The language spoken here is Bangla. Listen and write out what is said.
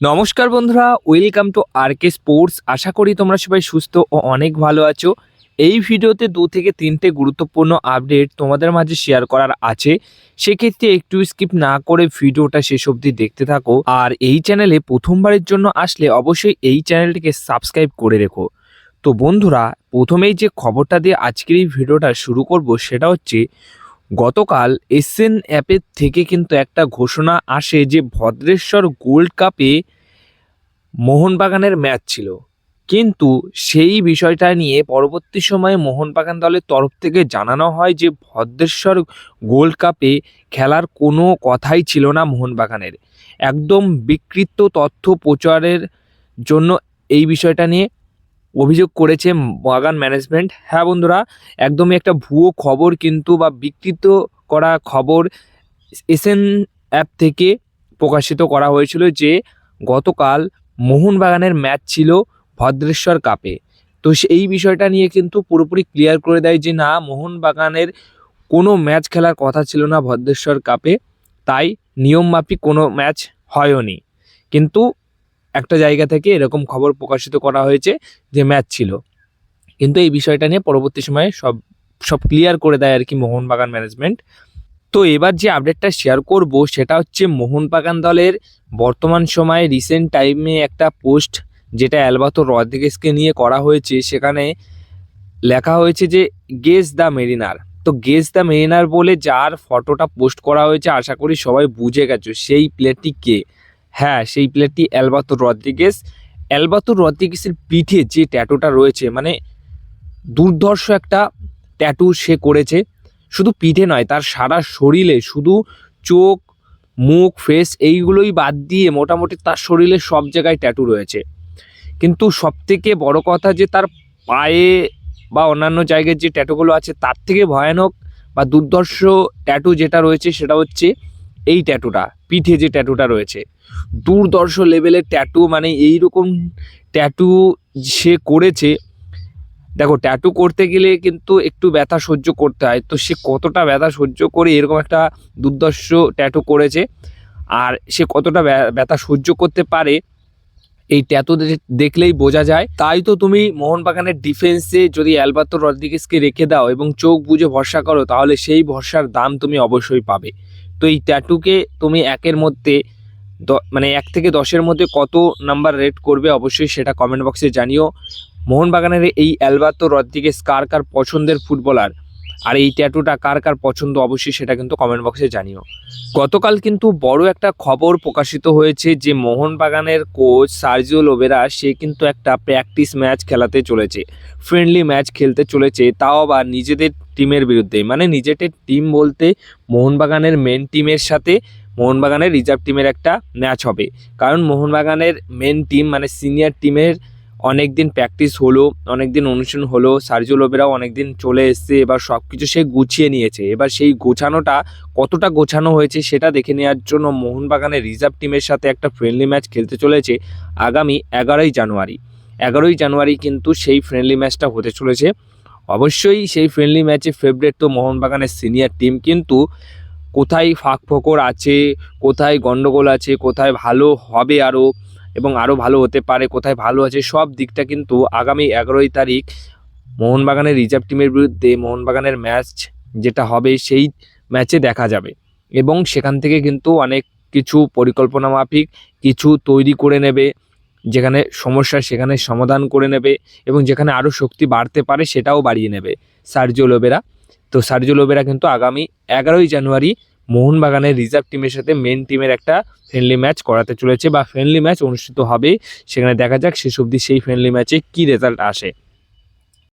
নমস্কার বন্ধুরা, welcome to R K sports আশা করি তোমরা সবাই সুস্থ ও অনেক ভালো আছো। এই ভিডিওতে দু থেকে তিনটে গুরুত্বপূর্ণ আপডেট তোমাদের মাঝে শেয়ার করার আছে। সেক্ষেত্রে একটু স্কিপ না করে ভিডিওটা শেষ অবধি দেখতে থাকো। আর এই চ্যানেলে প্রথমবারের জন্য আসলে অবশ্যই এই চ্যানেলটিকে সাবস্ক্রাইব করে রেখো। তো বন্ধুরা, প্রথমেই যে খবরটা দিয়ে আজকের এই ভিডিওটা শুরু করব সেটা হচ্ছে গতকাল এসএন অ্যাপের থেকে কিন্তু একটা ঘোষণা আসে যে ভদ্রেশ্বর গোল্ড কাপে মোহনবাগানের ম্যাচ ছিল। কিন্তু সেই বিষয়টা নিয়ে পরবর্তী সময়ে মোহনবাগান দলের তরফ থেকে জানানো হয় যে ভদ্রেশ্বর গোল্ড কাপে খেলার কোনো কথাই ছিল না মোহনবাগানের। একদম বিকৃত তথ্য প্রচারের জন্য এই বিষয়টা নিয়ে অভিযোগ করেছে বাগান ম্যানেজমেন্ট। হ্যাঁ বন্ধুরা, একদমই একটা ভুয়ো খবর কিন্তু বা বিকৃত করা খবর এসএন অ্যাপ থেকে প্রকাশিত করা হয়েছিল যে গতকাল মোহনবাগানের ম্যাচ ছিল ভদ্রেশ্বর কাপে। তো এই বিষয়টা নিয়ে কিন্তু পুরোপুরি ক্লিয়ার করে দেয় যে না, মোহনবাগানের কোনো ম্যাচ খেলার কথা ছিল না ভদ্রেশ্বর কাপে, তাই নিয়মমাফিক কোনো ম্যাচ হয়নি। কিন্তু একটা জায়গা থেকে এরকম খবর প্রকাশিত করা হয়েছে যে ম্যাচ ছিল। কিন্তু এই বিষয়টা নিয়ে পরবর্তী সময়ে সব সব ক্লিয়ার করে দেয় আর কি মোহনবাগান ম্যানেজমেন্ট তো এবার যে আপডেটটা শেয়ার করব সেটা হচ্ছে মোহনবাগান দলের বর্তমান সময়ে রিসেন্ট টাইমে একটা পোস্ট যেটা অ্যালবাতো রদ্রিগেসকে নিয়ে করা হয়েছে। সেখানে লেখা হয়েছে যে গেস দ্য মেরিনার তো গেস দ্য মেরিনার বলে যার ফটোটা পোস্ট করা হয়েছে, আশা করি সবাই বুঝে গেছো, সেই প্লেয়ারটি কে? হ্যাঁ সেই প্লেয়ারটি অ্যালবাতো রদ্রিগেস অ্যালবাতো রদ্রিগেসের পিঠে যে ট্যাটুটা রয়েছে মানে দুর্ধর্ষ একটা ট্যাটু সে করেছে। শুধু পিঠে নয়, তার সারা শরীরে শুধু চোখ, মুখ ফেস এইগুলোই বাদ দিয়ে মোটামুটি তার শরীরে সব জায়গায় ট্যাটু রয়েছে। কিন্তু সবথেকে বড় কথা যে তার পায়ে বা অন্যান্য জায়গায় যে ট্যাটুগুলো আছে, তার থেকে ভয়ানক বা দুর্ধর্ষ ট্যাটু যেটা রয়েছে, সেটা হচ্ছে এই ট্যাটুটা পিঠে যে ট্যাটুটা রয়েছে। দুর্ধর্ষ লেভেলের ট্যাটু মানে এই রকম ট্যাটু সে করেছে। দেখো ট্যাটু করতে গেলে কিন্তু একটু ব্যথা সহ্য করতে হয়। তো সে কতটা ব্যথা সহ্য করে এরকম একটা দুর্দর্শ ট্যাটু করেছে আর সে কতটা ব্যা- ব্যথা সহ্য করতে পারে, এই ট্যাটু দেখলেই বোঝা যায়। তাই তো তুমি মোহনবাগানের ডিফেন্সে যদি অ্যালবাতো রদ্রিগেসকে রেখে দাও এবং চোখ বুঝে ভরসা করো, তাহলে সেই ভরসার দাম তুমি অবশ্যই পাবে। তো এই ট্যাটুকে তুমি একের মধ্যে মানে এক থেকে দশের মধ্যে কত নাম্বার রেট করবে অবশ্যই সেটা কমেন্ট বক্সে জানিও। মোহনবাগানের এই অ্যালবাতো রদ্রিগেস কার কার পছন্দের ফুটবলার? আর এই ট্যাটুটা কার কার পছন্দ অবশ্যই সেটা কিন্তু কমেন্ট বক্সে জানিও। গতকাল কিন্তু বড় একটা খবর প্রকাশিত হয়েছে যে মোহনবাগানের কোচ সার্জিও লোবেরা, সে কিন্তু একটা প্র্যাকটিস ম্যাচ খেলাতে চলেছে। ফ্রেন্ডলি ম্যাচ খেলতে চলেছে, তাও আবার নিজেদের টিমের বিরুদ্ধে মানে নিজেদের টিম বলতে মোহনবাগানের মেন টিমের সাথে মোহনবাগানের রিজার্ভ টিমের একটা ম্যাচ হবে। কারণ মোহনবাগানের মেন টিম মানে সিনিয়র টিমের অনেক দিন প্র্যাকটিস হলো অনেক দিন অনুশীলন হলো সার্জিও লোবেরাও অনেক দিন চলে এসছে, এবার সব কিছু সে গুছিয়ে নিয়েছে। এবার সেই গোছানোটা কতটা গোছানো হয়েছে সেটা দেখে নেওয়ার জন্য মোহনবাগানের রিজার্ভ টিমের সাথে একটা ফ্রেন্ডলি ম্যাচ খেলতে চলেছে আগামী এগারোই জানুয়ারি। এগারোই জানুয়ারি কিন্তু সেই ফ্রেন্ডলি ম্যাচটা হতে চলেছে। অবশ্যই সেই ফ্রেন্ডলি ম্যাচে ফেভারেট তো মোহনবাগানের সিনিয়র টিম কিন্তু কোথায় ফাঁক ফোকর আছে, কোথায় গন্ডগোল আছে, কোথায় ভালো হবে আরও এবং আরও ভালো হতে পারে, কোথায় ভালো আছে, সব দিকটা কিন্তু আগামী এগারোই তারিখ মোহনবাগানের রিজার্ভ টিমের বিরুদ্ধে মোহনবাগানের ম্যাচ যেটা হবে সেই ম্যাচে দেখা যাবে। এবং সেখান থেকে কিন্তু অনেক কিছু পরিকল্পনা মাফিক কিছু তৈরি করে নেবে। যেখানে সমস্যা সেখানে সমাধান করে নেবে এবং যেখানে আরও শক্তি বাড়তে পারে সেটাও বাড়িয়ে নেবে সার্জিও লোবেরা। তো সার্জিও লোবেরা কিন্তু আগামী এগারোই জানুয়ারি মোহনবাগানের রিজার্ভ টিমের সাথে মেন টিমের একটা ফ্রেন্ডলি ম্যাচ করাতে চলেছে বা ফ্রেন্ডলি ম্যাচ অনুষ্ঠিত হবে। সেখানে দেখা যাক শেষ অবধি সেই ফ্রেন্ডলি ম্যাচে কী রেজাল্ট আসে।